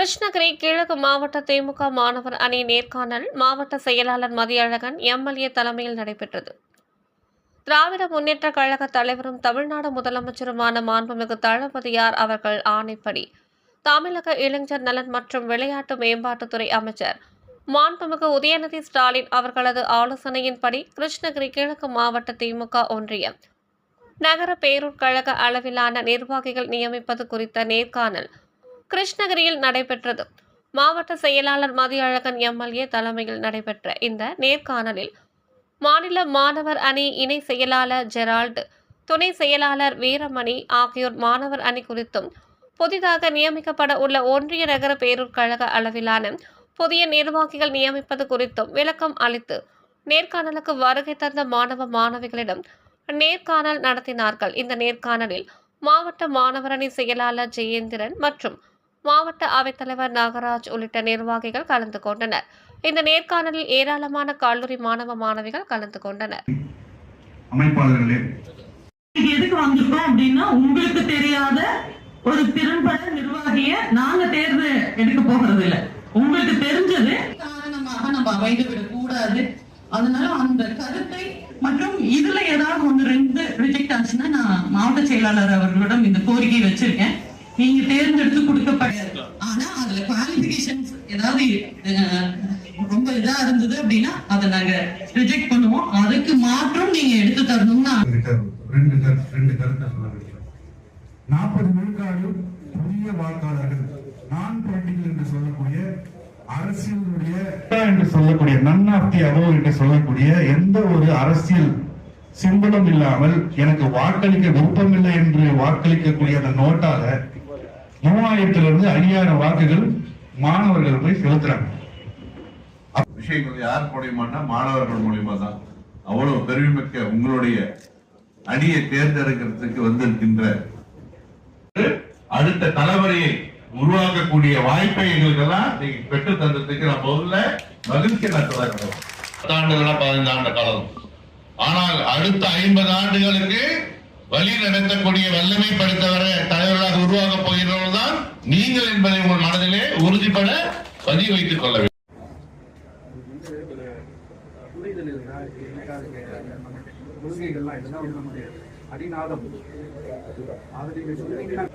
கிருஷ்ணகிரி கிழக்கு மாவட்ட திமுக மாணவர் அணி நேர்காணல் மாவட்ட செயலாளர் மதியழகன் எம்எல்ஏ தலைமையில் நடைபெற்றது. திராவிட முன்னேற்ற கழக தலைவரும் தமிழ்நாடு முதலமைச்சருமான மாண்புமிகு தளபதியார் அவர்கள் ஆணைப்படி தமிழக இளைஞர் நலன் மற்றும் விளையாட்டு மேம்பாட்டுத்துறை அமைச்சர் மாண்புமிகு உதயநிதி ஸ்டாலின் அவர்களது ஆலோசனையின்படி கிருஷ்ணகிரி கிழக்கு மாவட்ட திமுக ஒன்றியம் நகர பேரூர் கழக அளவிலான நிர்வாகிகள் நியமிப்பது குறித்த நேர்காணல் கிருஷ்ணகிரியில் நடைபெற்றது. மாவட்ட செயலாளர் மதியழகன் எம்எல்ஏ தலைமையில் நடைபெற்ற இந்த நேர்காணலில் மாநில மாணவர் அணி இணை செயலாளர் ஜெரால்டு துணை செயலாளர் வீரமணி ஆகியோர் மாணவர் அணி குறித்தும் புதிதாக நியமிக்கப்பட உள்ள ஒன்றிய நகர பேரூர் கழக அளவிலான புதிய நிர்வாகிகள் நியமிப்பது குறித்தும் விளக்கம் அளித்து நேர்காணலுக்கு வருகை தந்த மாணவ மாணவிகளிடம் நேர்காணல் நடத்தினார்கள். இந்த நேர்காணலில் மாவட்ட மாணவர் அணி செயலாளர் ஜெயேந்திரன் மற்றும் மாவட்ட அவைத்தலைவர் நாகராஜ் உள்ளிட்ட நிர்வாகிகள் கலந்து கொண்டனர். இந்த நேர்காணலில் ஏராளமான கல்லூரி மாணவ மாணவிகள் கலந்து கொண்டனர். அமைப்பாளர்களே. எதுக்கு வந்திருக்கோம் அப்படின்னா உங்களுக்கு தெரியாத ஒரு திறன்பட நிர்வாகிய நாங்க தேர்வு எடுக்க போகிறது இல்ல. உங்களுக்கு தெரிஞ்சது காரணமாக நம்ம அமைந்து விடக் கூடாது அதனால அந்த கருத்தை மற்றும் இதுல ஏதாவது ஒன்று ரெண்டு ரிஜெக்ட் ஆச்சுன்னா நான் மாவட்ட செயலாளர் அவர்களிடம் இந்த கோரிக்கை வச்சிருக்கேன். நீங்க தேர்ந்தெடுத்து கொடுக்கப்படாது ஆனா அதுல குவாலிபிகேஷன்ஸ் ஏதாவது ரொம்ப இதா இருந்தது அப்படின்னா அதை நாங்க ரிஜெக்ட் பண்ணுவோம். அதுக்கு மாற்றம் நீங்க எடுத்து தரணும்னு ரெண்டு ரெண்டு கருத்தை சொல்ல நாற்பது விழுக்காடு புதிய வாக்காளர்கள். நான் பொலிட்டிக்கல் என்று சொல்லக்கூடிய அரசியலுடைய என்று சொல்லக்கூடிய நன் ஆஃப் தி அபோவ் என்று சொல்லக்கூடிய எந்த ஒரு அரசியல் சிம்பலும் இல்லாமல் எனக்கு வாக்களிக்க விருப்பமில்லை என்று வாக்களிக்கக்கூடிய அந்த நோட்டால மூவாயிரத்துல இருந்து ஐயாயிரம் வாக்குகள் மாணவர்கள் போய் செலுத்துறாங்க. விஷயங்கள் யார் மூலியமானா மாணவர்கள் மூலியமா தான் அவ்வளவு பெருமைமிக்க உங்களுடைய அணியை தேர்ந்தெடுக்கிறதுக்கு வந்திருக்கின்ற அடுத்த தலைவரையை உருவாக்கக்கூடிய வாய்ப்பை எங்களுக்கெல்லாம் நீங்க பெற்று தந்ததுக்கு நான் முதல்ல மகிழ்ச்சி நான் பத்தாண்டுகளா பதினைந்து ஆண்டு காலம். ஆனால் அடுத்த ஐம்பது ஆண்டுகளுக்கு வழி நடத்தக்கூடிய வல்லமை படைத்தவர தலைவர்களாக உருவாக போகிறவர்கள் தான் நீங்கள் என்பதை உங்கள் மனதிலே உறுதிப்பட பதிவு வைத்துக் கொள்ள வேண்டும். அடிநாதம் அதை நீங்க சொன்னீங்கன்னா